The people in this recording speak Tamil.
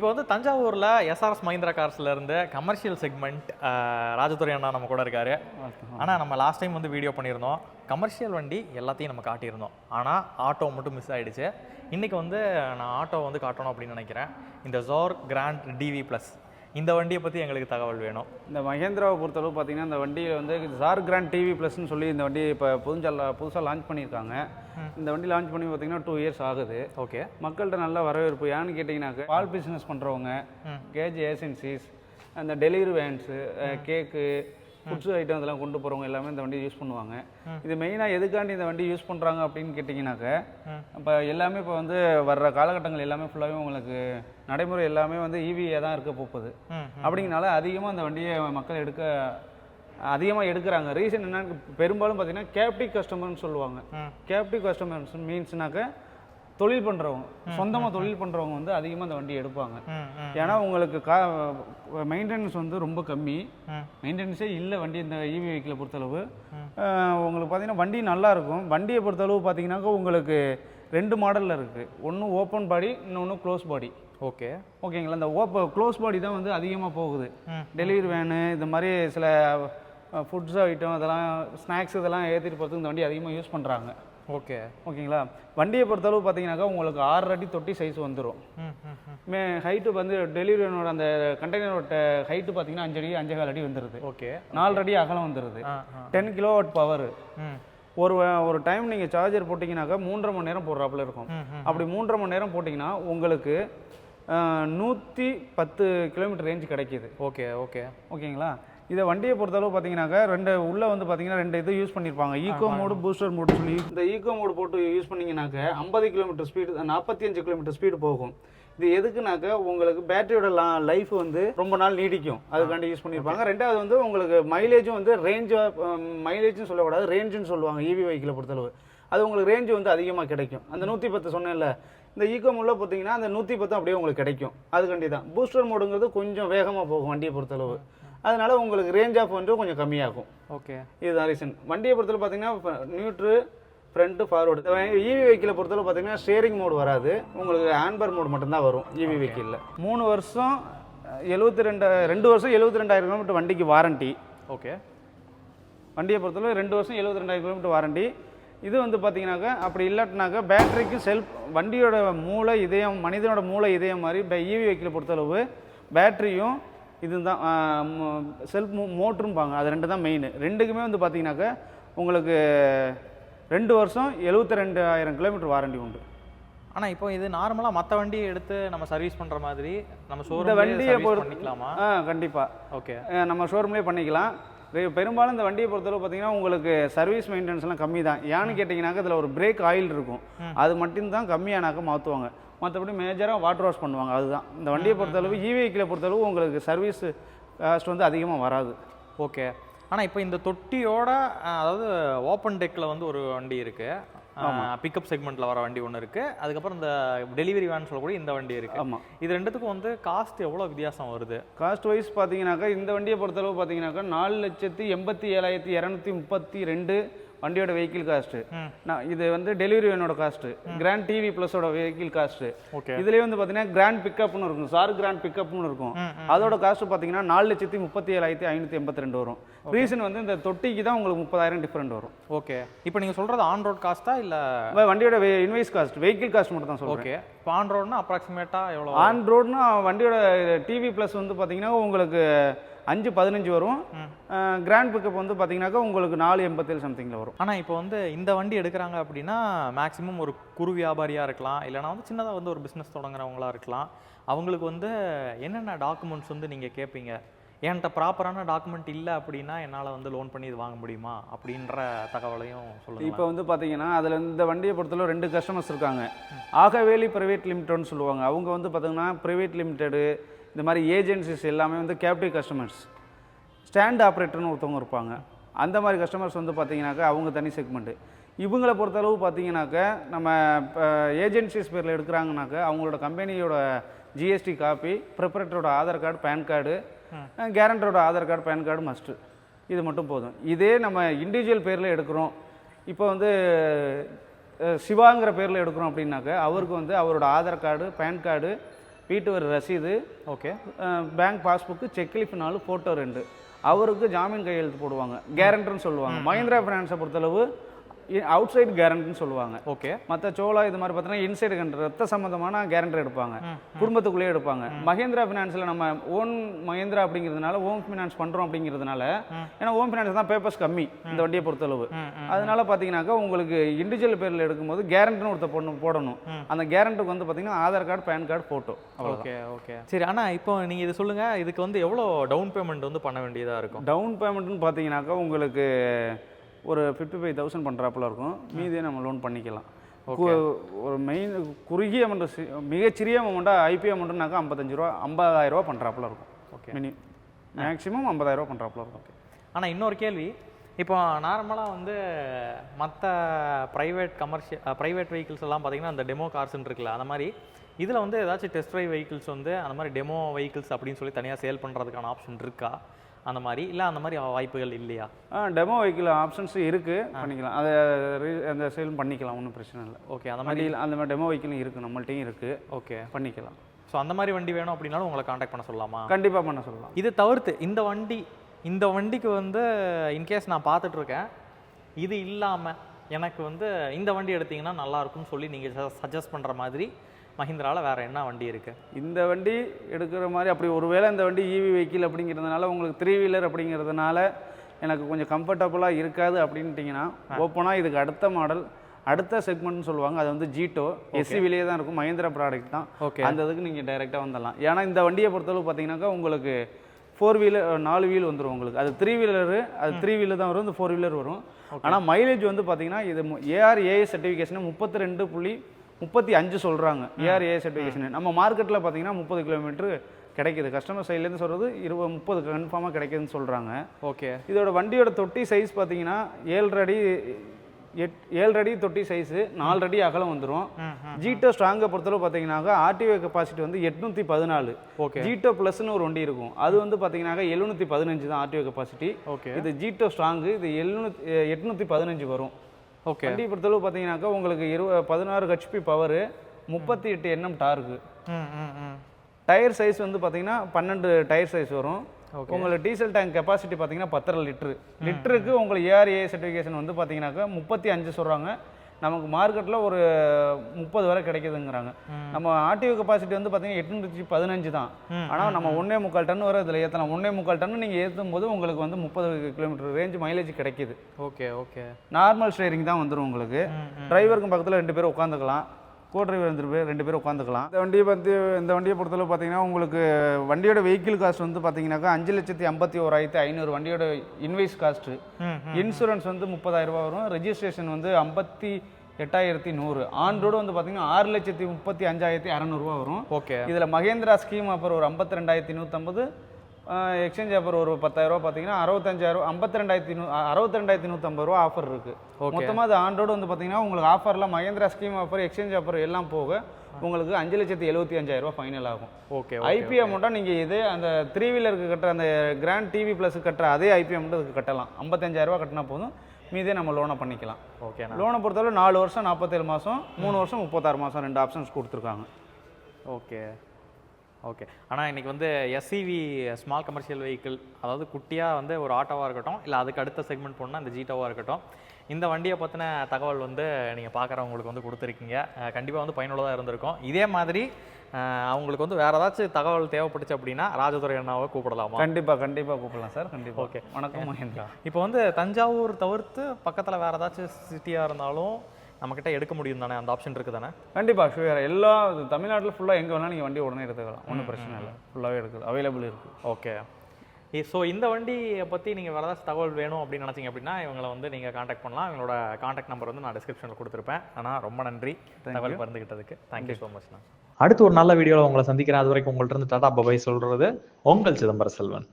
இப்போ வந்து தஞ்சாவூரில் எஸ்ஆர்எஸ் மஹிந்திரா கார்ஸ்ல இருந்து கமர்ஷியல் செக்மெண்ட் ராஜதுரை அண்ணா நம்ம கூட இருக்காரு. ஆனால் நம்ம லாஸ்ட் டைம் வந்து வீடியோ பண்ணியிருந்தோம். கமர்ஷியல் வண்டி எல்லாத்தையும் நம்ம காட்டியிருந்தோம். ஆனால் ஆட்டோ மட்டும் மிஸ் ஆயிடுச்சு. இன்றைக்கி வந்து நான் ஆட்டோ வந்து காட்டணும் அப்படின்னு நினைக்கிறேன். இந்த ஜோர் கிராண்ட் டிவி ப்ளஸ் இந்த வண்டியை பற்றி எங்களுக்கு தகவல் வேணும். இந்த மகேந்திராவை பொறுத்தளவு பார்த்தீங்கன்னா இந்த வண்டியை வந்து ஜார் கிராண்ட் டிவி ப்ளஸ்னு சொல்லி இந்த வண்டி இப்போ புதுஞ்சா புதுசாக லான்ச் பண்ணியிருக்காங்க. இந்த வண்டி லான்ச் பண்ணி பார்த்தீங்கன்னா டூ இயர்ஸ் ஆகுது. ஓகே. மக்கள்கிட்ட நல்ல வரவேற்பு. ஏன்னு கேட்டிங்கனாக்க பால் பிஸ்னஸ் பண்ணுறவங்க கேஜ் ஏஜென்சிஸ் அந்த delivery vans cake foods item இதெல்லாம் கொண்டு போகிறவங்க எல்லாமே இந்த வண்டி யூஸ் பண்ணுவாங்க. இது மெயினாக எதுக்காண்டி இந்த வண்டி யூஸ் பண்ணுறாங்க அப்படின்னு கேட்டிங்கனாக்க இப்போ எல்லாமே இப்போ வந்து வர்ற காலகட்டங்கள் எல்லாமே ஃபுல்லாகவே உங்களுக்கு நடைமுறை எல்லாமே வந்து ஈவியாக தான் இருக்க போகுது. அப்படிங்கனால அதிகமாக அந்த வண்டியை மக்கள் எடுக்க அதிகமாக எடுக்கிறாங்க. ரீசன் என்னன்னு பெரும்பாலும் பார்த்தீங்கன்னா கேப்டிவ் கஸ்டமர்னு சொல்லுவாங்க. கேப்டிவ் கஸ்டமர்ஸ் மீன்ஸ்னாக்க தொழில் பண்ணுறவங்க சொந்தமாக தொழில் பண்ணுறவங்க வந்து அதிகமாக அந்த வண்டி எடுப்பாங்க. ஏன்னா உங்களுக்கு கா மெயின்டெனன்ஸ் வந்து ரொம்ப கம்மி. மெயின்டெனன்ஸே இல்லை வண்டி இந்த இவி வெஹிக்கிளை பொறுத்தளவு. உங்களுக்கு பார்த்தீங்கன்னா வண்டி நல்லா இருக்கும் வண்டியை பொறுத்தளவு பார்த்தீங்கன்னாக்கா உங்களுக்கு ரெண்டு மாடலில் இருக்குது ஒன்று ஓப்பன் பாடி இன்னொன்று க்ளோஸ் பாடி ஓகே. ஓகேங்களா இந்த ஓப்ப க்ளோஸ் பாடி தான் வந்து அதிகமாக போகுது. டெலிவரி வேனு இந்த மாதிரி சில ஃபுட்ஸ் ஐட்டம் இதெல்லாம் ஸ்நாக்ஸ் இதெல்லாம் ஏற்றிட்டு போகிறதுக்கு இந்த வண்டி அதிகமாக யூஸ் பண்ணுறாங்க ஓகே ஓகேங்களா? வண்டியை பொறுத்தளவு பார்த்தீங்கன்னாக்கா உங்களுக்கு ஆறு அடி தொட்டி சைஸ் வந்துடும் ம் ஹைட்டு வந்து டெலிவரி வேனோட அந்த கண்டெய்னரோட ஹைட்டு பார்த்தீங்கன்னா அஞ்சு அடி அஞ்சே கால் அடி வந்துடுது ஓகே. நாலு அடி அகலம் வந்துடுது டென் கிலோவாட் பவர் ஒரு ஒரு டைம் நீங்கள் சார்ஜர் போட்டிங்கனாக்கா மூன்றரை மணி நேரம் போடுறாப்புல இருக்கும். அப்படி மூன்றரை மணி நேரம் போட்டிங்கன்னா உங்களுக்கு நூற்றி பத்து கிலோமீட்டர் ரேஞ்ச் கிடைக்கிது. Okay okay. ஓகேங்களா? இதை வண்டியை பொறுத்தளவு பார்த்தீங்கன்னாக்கா ரெண்டு உள்ளே வந்து பார்த்தீங்கன்னா ரெண்டு இது யூஸ் பண்ணியிருப்பாங்க. ஈகோ மோடு பூஸ்டர் மோடு சொல்லி. இந்த ஈகோ மோடு போட்டு யூஸ் பண்ணீங்கன்னாக்க ஐம்பது கிலோமீட்டர் ஸ்பீடு நாற்பத்தி அஞ்சு கிலோமீட்டர் ஸ்பீடு போகும். இது எதுக்குனாக்க உங்களுக்கு பேட்டரியோட லைஃப் வந்து ரொம்ப நாள் நீடிக்கும். அதுக்காண்டி யூஸ் பண்ணியிருப்பாங்க. ரெண்டாவது வந்து உங்களுக்கு மைலேஜும் வந்து ரேஞ்சு மைலேஜ்னு சொல்லக்கூடாது. ரேஞ்சுன்னு சொல்லுவாங்க இவி வெஹிக்கிளை பொறுத்தளவு. அது உங்களுக்கு ரேஞ்சு வந்து அதிகமாக கிடைக்கும். அந்த நூற்றி பத்து சொன்னேன்ல இந்த ஈகோ மோடில் பார்த்தீங்கன்னா அந்த நூற்றி பத்து அப்படியே உங்களுக்கு கிடைக்கும். அதுக்காண்டி தான். பூஸ்டர் மோடுங்கிறது கொஞ்சம் வேகமாக போகும் வண்டியை பொறுத்தளவு. அதனால உங்களுக்கு ரேஞ்ச் ஆஃப் வந்து கொஞ்சம் கம்மியாகும். ஓகே இதுதான் ரீசன் வண்டியை பொறுத்தளவு பார்த்தீங்கன்னா நியூட்ரு ஃப்ரண்ட்டு ஃபார்வர்டு இவி வெஹிக்கிளை பொறுத்தளவு பார்த்தீங்கன்னா ஸ்டேரிங் மோடு வராது. உங்களுக்கு ஹேண்ட்பர் மோடு மட்டும்தான் வரும் இவி வெஹிக்கிளில் மூணு வருஷம் எழுபத்தி ரெண்டு ரெண்டு வருஷம் எழுபத்தி ரெண்டாயிரம் கிலோமீட்டர் வண்டிக்கு வாரண்டி ஓகே வண்டியை பொறுத்தளவு ரெண்டு வருஷம் எழுபத்தி ரெண்டாயிரம் கிலோமீட்டர் வாரண்டி இது வந்து பார்த்தீங்கன்னாக்கா அப்படி இல்லாட்டினாக்கா பேட்டரிக்கு செல்ஃப் வண்டியோட மூளை இதயம் மனிதனோட மூளை இதயம் மாதிரி இவி வெஹிக்கிளை பொறுத்தளவு பேட்டரியும் இதுதான் செல்ஃப் மோட்டரும்பாங்க. அது ரெண்டு தான் மெயின் ரெண்டுக்குமே வந்து பார்த்தீங்கன்னாக்கா உங்களுக்கு ரெண்டு வருஷம் எழுபத்தி ரெண்டாயிரம் கிலோமீட்டர் வாரண்டி உண்டு. ஆனா இப்போ இது நார்மலா மத்த வண்டியை எடுத்து நம்ம சர்வீஸ் பண்ற மாதிரி நம்ம ஷோரூம் வண்டியை பண்ணிக்கலாமா? ஆ கண்டிப்பாக ஓகே. நம்ம ஷோரூம்லேயே பண்ணிக்கலாம். பெரும்பாலும் இந்த வண்டியை பொறுத்தளவு பார்த்தீங்கன்னா உங்களுக்கு சர்வீஸ் மெயின்டெனன்ஸ்லாம் கம்மி தான் ஏன்னு கேட்டிங்கனாக்கா இதில் ஒரு பிரேக் ஆயில் இருக்கும். அது மட்டும்தான் கம்மியானாக்க மாற்றுவாங்க மற்றபடி மேஜராக வாட்டர் வாஷ் பண்ணுவாங்க அதுதான். இந்த வண்டியை பொறுத்தளவு இ வெஹிக்கிளை பொறுத்தளவு உங்களுக்கு சர்வீஸ் காஸ்ட் வந்து அதிகமாக வராது. ஓகே ஆனா இப்போ இந்த தொட்டியோட அதாவது ஓப்பன் டெக்ல வந்து ஒரு வண்டி இருக்கு. பிக்கப் செக்மெண்ட்ல வர வண்டி ஒன்று இருக்கு. அதுக்கப்புறம் இந்த டெலிவரி வேன் சொல்லக்கூடிய இந்த வண்டி இருக்கு. ஆமாம் இது ரெண்டுத்துக்கும் வந்து காஸ்ட் எவ்வளவு வித்தியாசம் வருது? காஸ்ட் வைஸ் பார்த்தீங்கன்னாக்கா இந்த வண்டியை பொறுத்தளவு பார்த்தீங்கன்னாக்கா நாலு லட்சத்தி எண்பத்தி ஏழாயிரத்தி இரநூத்தி முப்பத்தி ரெண்டு வண்டியோட வெஹிக்கிள் காஸ்ட்டு. நான் இது வந்து டெலிவரி வேனோட காஸ்ட்டு கிராண்ட் டிவி ப்ளஸோட வெஹிக்கிள் காஸ்ட்டு ஓகே. இதுலேயே வந்து பார்த்தீங்கன்னா கிராண்ட் பிக்கப்னு இருக்கும். சார் கிராண்ட் பிக்கப்னு இருக்கும். அதோட காஸ்ட் பார்த்தீங்கன்னா நாலு லட்சத்தி முப்பத்தி ஏழாயிரத்தி ஐநூற்றி எண்பத்தி ரெண்டு வரும். ரீசன் வந்து இந்த தொட்டிக்கு தான் உங்களுக்கு முப்பதாயிரம் டிஃப்ரெண்ட் வரும். ஓகே. இப்போ நீங்க சொல்றது ஆன் ரோட் காஸ்ட்டா இல்ல? வண்டியோட இன்வைஸ் காஸ்ட் வெஹிக்கிள் காஸ்ட் மட்டும் தான் சொல்கிறேன் ஓகே. இப்போ ஆன் ரோட்னா அப்ராக்சிமேட்டா எவ்வளோ ஆன் ரோட்னா வண்டியோட டிவி ப்ளஸ் வந்து பார்த்தீங்கன்னா உங்களுக்கு அஞ்சு பதினஞ்சு வரும். கிராண்ட் பிக்கப் வந்து பார்த்தீங்கன்னாக்கா உங்களுக்கு நாலு எண்பத்தேழு சம்திங்கில் வரும். ஆனா இப்போ வந்து இந்த வண்டி எடுக்கிறாங்க அப்படின்னா மேக்ஸிமம் ஒரு குறு வியாபாரியா இருக்கலாம். இல்லைனா வந்து சின்னதா வந்து ஒரு பிசினஸ் தொடங்குறவங்களா இருக்கலாம். அவங்களுக்கு வந்து என்னென்ன டாக்குமெண்ட்ஸ் வந்து நீங்க கேட்பீங்க என்கிட்ட ப்ராப்பரான டாக்குமெண்ட் இல்லை அப்படின்னா என்னால் வந்து லோன் பண்ணி இது வாங்க முடியுமா அப்படின்ற தகவலையும் சொல்லுங்க இப்போ வந்து பார்த்தீங்கன்னா அதில் இந்த வண்டியை பொறுத்தளவு ரெண்டு கஸ்டமர்ஸ் இருக்காங்க. ஆகவேலி ப்ரைவேட் லிமிட்டட்னு சொல்லுவாங்க. அவங்க வந்து பார்த்தீங்கன்னா ப்ரைவேட் லிமிட்டெடு இந்த மாதிரி ஏஜென்சிஸ் எல்லாமே வந்து கேப்டிவ் கஸ்டமர்ஸ் ஸ்டாண்ட் ஆப்ரேட்டர்னு ஒருத்தவங்க இருப்பாங்க. அந்த மாதிரி கஸ்டமர்ஸ் வந்து பார்த்தீங்கன்னாக்கா அவங்க தனி செக்மெண்ட்டு இவங்களை பொறுத்தளவு பார்த்தீங்கன்னாக்கா நம்ம ஏஜென்சிஸ் பேரில் எடுக்கிறாங்கனாக்கா அவங்களோட கம்பெனியோட ஜிஎஸ்டி காப்பி ப்ரிப்பரேட்டரோட Aadhaar card pan card கேரண்டரோட Aadhaar card pan card must இது மட்டும் போதும். இதே நம்ம இண்டிவிஜுவல் பேரில் எடுக்கிறோம். இப்போ வந்து சிவாங்கிற பேரில் எடுக்கிறோம் அப்படின்னாக்க அவருக்கு வந்து அவரோட ஆதார் கார்டு பேன் கார்டு வீட்டு வரி ரசீது ஓகே. பேங்க் பாஸ்புக்கு செக்லிஃப் நாலு ஃபோட்டோ ரெண்டு. அவருக்கு ஜாமீன் கையெழுத்து போடுவாங்க. கேரண்டர்னு சொல்லுவாங்க. மஹிந்திரா ஃபினான்ஸை பொறுத்தளவு அவுட் சைடு கேரண்ட்னு சொல்லுவாங்க. ஓகே மற்ற சோலா இது மாதிரி பார்த்தீங்கன்னா இன்சைடு ரத்த சம்மந்தமான கேரண்டர் எடுப்பாங்க. குடும்பத்துக்குள்ளேயே எடுப்பாங்க. மஹேந்திரா ஃபினான்ஸில் நம்ம ஓன் மஹேந்திரா அப்படிங்கிறதுனால ஓம் ஃபினான்ஸ் பண்ணுறோம் அப்படிங்கிறதுனால ஏன்னா ஓம் ஃபினான்ஸ் தான் பேப்பர்ஸ் கம்மி இந்த வண்டியை பொறுத்தளவு. அதனால பார்த்தீங்கன்னாக்கா உங்களுக்கு இண்டிவிஜுவல் பேரில் எடுக்கும்போது கேரண்ட்னு ஒருத்தர் பொண்ணு போடணும். அந்த கேரண்ட்டுக்கு வந்து பார்த்தீங்கன்னா Aadhaar card pan card photo okay okay சரி அண்ணா இப்போ நீங்கள் இது சொல்லுங்கள் இதுக்கு வந்து எவ்வளோ டவுன் பேமெண்ட் வந்து பண்ண வேண்டியதாக இருக்கும்? டவுன் பேமெண்ட்னு பார்த்தீங்கன்னாக்கா உங்களுக்கு ஒரு ஃபிஃப்டி ஃபைவ் தௌசண்ட் பண்ணுறாப்புல இருக்கும் மீதியை நம்ம லோன் பண்ணிக்கலாம். ஒரு மெயின் குறுகிய அமௌண்ட் மிகச்சிறிய அமௌண்ட்டாக ஐபி அமௌண்ட்னாக்கா ஐம்பத்தஞ்சு ரூபா ஐம்பதாயிரம் ரூபா பண்ணுறாப்புல இருக்கும். ஓகே மினி மேக்ஸிமம் ஐம்பதாயிரம் ரூபா பண்ணுறாப்புல இருக்கும். ஆனால் இன்னொரு கேள்வி. இப்போ நார்மலாக வந்து மற்ற ப்ரைவேட் கமர்ஷியல் ப்ரைவேட் வெஹிக்கிள்ஸ் எல்லாம் பார்த்தீங்கன்னா அந்த டெமோ கார்ஸ்ன்னு இருக்குல்ல அந்த மாதிரி இதில் வந்து ஏதாச்சும் டெஸ்ட் ட்ரைவ் வெஹிக்கிள்ஸ் வந்து அந்த மாதிரி டெமோ வெஹிக்கிள்ஸ் அப்படின்னு சொல்லி தனியாக சேல் பண்ணுறதுக்கான ஆப்ஷன் இருக்கா? அந்த மாதிரி? இல்லை அந்த மாதிரி வாய்ப்புகள் இல்லையா? டெமோ வெஹிக்கிள் ஆப்ஷன்ஸ் இருக்குது பண்ணிக்கலாம். அதை அந்த சேல் பண்ணிக்கலாம். ஒன்றும் பிரச்சனை இல்லை. ஓகே அந்த மாதிரி அந்த மாதிரி டெமோ வெஹிக்கிளும் இருக்குது நம்மள்ட்டையும் இருக்குது ஓகே பண்ணிக்கலாம். ஸோ அந்த மாதிரி வண்டி வேணும் அப்படின்னாலும் உங்களை காண்டாக்ட் பண்ண சொல்லலாமா? கண்டிப்பாக பண்ண சொல்லலாம். இது தவிர்த்து இந்த வண்டி இந்த வண்டிக்கு வந்து இன்கேஸ் நான் பார்த்துட்டு இருக்கேன் இது இல்லாமல் எனக்கு வந்து இந்த வண்டி எடுத்தீங்கன்னா நல்லா இருக்கும்னு சொல்லி நீங்கள் சஜஸ்ட் பண்ணுற மாதிரி மஹிந்திராவில் வேறு என்ன வண்டி இருக்குது இந்த வண்டி எடுக்கிற மாதிரி அப்படி ஒருவேளை இந்த வண்டி இவி வெஹிக்கிள் அப்படிங்கிறதுனால உங்களுக்கு த்ரீ வீலர் அப்படிங்கிறதுனால எனக்கு கொஞ்சம் கம்ஃபர்டபுளாக இருக்காது அப்படின்ட்டிங்கன்னா ஓப்பனாக இதுக்கு அடுத்த மாடல் அடுத்த செக்மெண்ட்னு சொல்லுவாங்க. அது வந்து ஜீட்டோ எஸ்சிவிலே தான் இருக்கும். மஹேந்திரா ப்ராடக்ட் தான். ஓகே அந்த இதுக்கு நீங்கள் டைரெக்டாக வந்துடலாம். ஏன்னா இந்த வண்டியை பொறுத்தளவு பார்த்தீங்கன்னாக்கா உங்களுக்கு ஃபோர் வீலர் நாலு வீல் வந்துடும் உங்களுக்கு. அது த்ரீ வீலரு அது த்ரீ வீலர் தான் வரும். இந்த ஃபோர் வீலர் வரும். ஆனால் மைலேஜ் வந்து பார்த்தீங்கன்னா இது ஏஆர் ஏஏ சர்டிஃபிகேஷன் முப்பத்தி ரெண்டு புள்ளி முப்பத்தி அஞ்சு சொல்கிறாங்க ஏஆர் ஏஏ சர்டிஃபிகேஷன் நம்ம மார்க்கெட்டில் பார்த்தீங்கன்னா முப்பது கிலோமீட்டர் கிடைக்குது. கஸ்டமர் சைட்லேருந்து சொல்கிறது இருபது முப்பது கன்ஃபார்மாக கிடைக்குதுன்னு சொல்கிறாங்க ஓகே. இதோட வண்டியோட தொட்டி சைஸ் பார்த்தீங்கன்னா ஏழு அடி எட் ஏழு அடி தொட்டி சைஸு நாலு அடி அகலம் வந்துடும் ஜீட்டோ ஸ்ட்ராங்கை பொறுத்தளவு பார்த்தீங்கன்னாக்கா ஆர்டிஓ கெப்பாசிட்டி வந்து எட்நூற்றி பதினாலு. ஓகே. ஜீட்டோ ப்ளஸ்னு ஒரு வண்டி இருக்கும். அது வந்து பார்த்தீங்கன்னாக்கா எழுநூற்றி பதினஞ்சு தான் ஆர்டிஓ கெப்பாசிட்டி ஓகே. இது ஜீட்டோ ஸ்ட்ராங்கு இது எழுநூத்தி எட்நூற்றி பதினஞ்சு வரும். ஓகே. வண்டி பொறுத்தளவு பார்த்தீங்கன்னாக்கா உங்களுக்கு இரு பதினாறு ஹெச்பி பவரு முப்பத்தி எட்டு எண்ணம் டார்க்கு டயர் சைஸ் வந்து பார்த்தீங்கன்னா பன்னெண்டு டயர் சைஸ் வரும். உங்களுக்கு டீசல் டேங்க் கெப்பாசிட்டி பார்த்தீங்கன்னா பத்தரை லிட்டரு. லிட்டருக்கு உங்களுக்கு ஏஆர்ஏ சர்டிஃபிகேஷன் வந்து பார்த்தீங்கன்னாக்கா முப்பத்தி அஞ்சு சொல்கிறாங்க நமக்கு மார்க்கெட்டில் ஒரு முப்பது வரை கிடைக்குதுங்கிறாங்க. நம்ம ஆர்டிஓ கெப்பாசிட்டி வந்து பார்த்தீங்கன்னா எட்நூற்றி பதினஞ்சு தான். ஆனால் நம்ம ஒன்றே முக்கால் டன் வரை இதில் ஏற்றலாம் ஒன்றே முக்கால் டன் நீங்கள் ஏற்றும் போது உங்களுக்கு வந்து முப்பது கிலோமீட்டர் ரேஞ்ச் மைலேஜ் கிடைக்குது. Okay okay. நார்மல் ஸ்டேரிங் தான் வந்துடும் உங்களுக்கு. டிரைவருக்கும் பக்கத்தில் ரெண்டு பேரும் உட்காந்துக்கலாம் கோ டிரைவர் ரெண்டு பேர் ரெண்டு பேரும் உட்காந்துக்கலாம் இந்த வண்டியை பற்றி இந்த வண்டியை பொறுத்தளவு பார்த்தீங்கன்னா உங்களுக்கு வண்டியோட வெஹிக்கிள் காஸ்ட் வந்து பார்த்தீங்கன்னாக்கா அஞ்சு லட்சத்தி ஐம்பத்தி ஓராயிரத்தி ஐநூறு வண்டியோட இன்வைஸ் காஸ்ட்டு இன்சூரன்ஸ் வந்து முப்பதாயிரம் ரூபாய் வரும். ரெஜிஸ்ட்ரேஷன் வந்து ஐம்பத்தி எட்டாயிரத்தி நூறு. ஆன் ரோடு வந்து பார்த்தீங்கன்னா ஆறு லட்சத்தி முப்பத்தி அஞ்சாயிரத்தி அறநூறுவா வரும். ஓகே. இதில் மகேந்திரா ஸ்கீம் ஆஃபர் ஒரு ஐம்பத்தி ரெண்டாயிரத்தி நூற்றம்பது எக்ஸ்சேஞ்ச் ஆஃபர் ஒரு பத்தாயிரம் ரூபா பார்த்தீங்கன்னா அறுபத்தஞ்சாயிரம் ஐம்பத்தி ரெண்டாயிரத்தி நூ அறுபத்தி ரெண்டாயிரத்தி நூற்றம்பது ரூபா ஆஃபர் இருக்குது. மொத்தமாக அது ஆன் ரோடு வந்து பார்த்தீங்கன்னா உங்களுக்கு ஆஃபர்லாம் Mahindra scheme offer exchange offer எல்லாம் போக உங்களுக்கு அஞ்சு லட்சத்தி எழுபத்தி அஞ்சாயிரம் ரூபா ஃபைனல் ஆகும். ஓகே ஐபி அமௌண்ட்டாக நீங்கள் இதே அந்த த்ரீ வீலருக்கு கட்டுற அந்த கிராண்ட் டிவி ப்ளஸ் கட்டுற அதே ஐபி அமௌண்ட் அதுக்கு கட்டலாம். ஐம்பத்தஞ்சாயிரம் ரூபா கட்டினா போதும். மீதே நம்ம லோனை பண்ணிக்கலாம். ஓகேண்ணா லோனை பொறுத்தவரை நாலு வருஷம் நாற்பத்தேழு மாதம் மூணு வருஷம் முப்பத்தாறு மாதம் ரெண்டு ஆப்ஷன்ஸ் கொடுத்துருக்காங்க. Okay okay. ஆனால் இன்னைக்கு வந்து எஸ்சிவி ஸ்மால் கமர்ஷியல் வெஹிக்கிள் அதாவது குட்டியாக வந்து ஒரு ஆட்டோவாக இருக்கட்டும் இல்லை அதுக்கு அடுத்த செக்மெண்ட் போனால் இந்த ஜீட்டோவாக இருக்கட்டும் இந்த வண்டியை பற்றின தகவல் வந்து நீங்கள் பார்க்குறவங்களுக்கு வந்து கொடுத்துருக்கீங்க. கண்டிப்பாக வந்து பயனுள்ளதாக இருந்திருக்கும். இதே மாதிரி அவங்களுக்கு வந்து வேறு ஏதாச்சும் தகவல் தேவைப்பட்டுச்சு அப்படின்னா ராஜதுரை அண்ணாவை கூப்பிடலாமா? கண்டிப்பாக கண்டிப்பாக கூப்பிடலாம் சார் கண்டிப்பாக Okay. வணக்கம் மகேந்திரா. இப்போ வந்து தஞ்சாவூர் தவிர்த்து பக்கத்தில் வேறு ஏதாச்சும் சிட்டியாக இருந்தாலும் நம்மக்கிட்ட எடுக்க முடியும் தானே? அந்த ஆப்ஷன் இருக்குது தானே கண்டிப்பாக ஷுவர் எல்லா தமிழ்நாட்டில் ஃபுல்லாக எங்கே வேணாலும் நீங்கள் வண்டி உடனே எடுத்துக்கலாம். ஒன்றும் பிரச்சனை இல்லை. ஃபுல்லாகவே இருக்குது அவைலபிள் இருக்குது ஓகே ஸோ இந்த வண்டியை பற்றி நீங்கள் வேறு ஏதாச்சும் தகவல் வேணும் அப்படின்னு நினச்சிங்க அப்படின்னா இவங்களை வந்து நீங்கள் காண்டாக்ட் பண்ணலாம். இவங்களோட காண்டாக்ட் நம்பர் வந்து நான் டிஸ்கிரிப்ஷனில் கொடுத்துருப்பேன். ஆனால் ரொம்ப நன்றி. தகவல் பகிர்ந்துக்கிட்டதுக்கு தேங்க்யூ ஸோ மச் நான். அடுத்து ஒரு நல்ல வீடியோவில் உங்களை சந்திக்கிறேன். அது வரைக்கும் உங்கள்ட்ட இருந்து டாடா பபாய் சொல்கிறது உங்கள் சிதம்பர செல்வன்.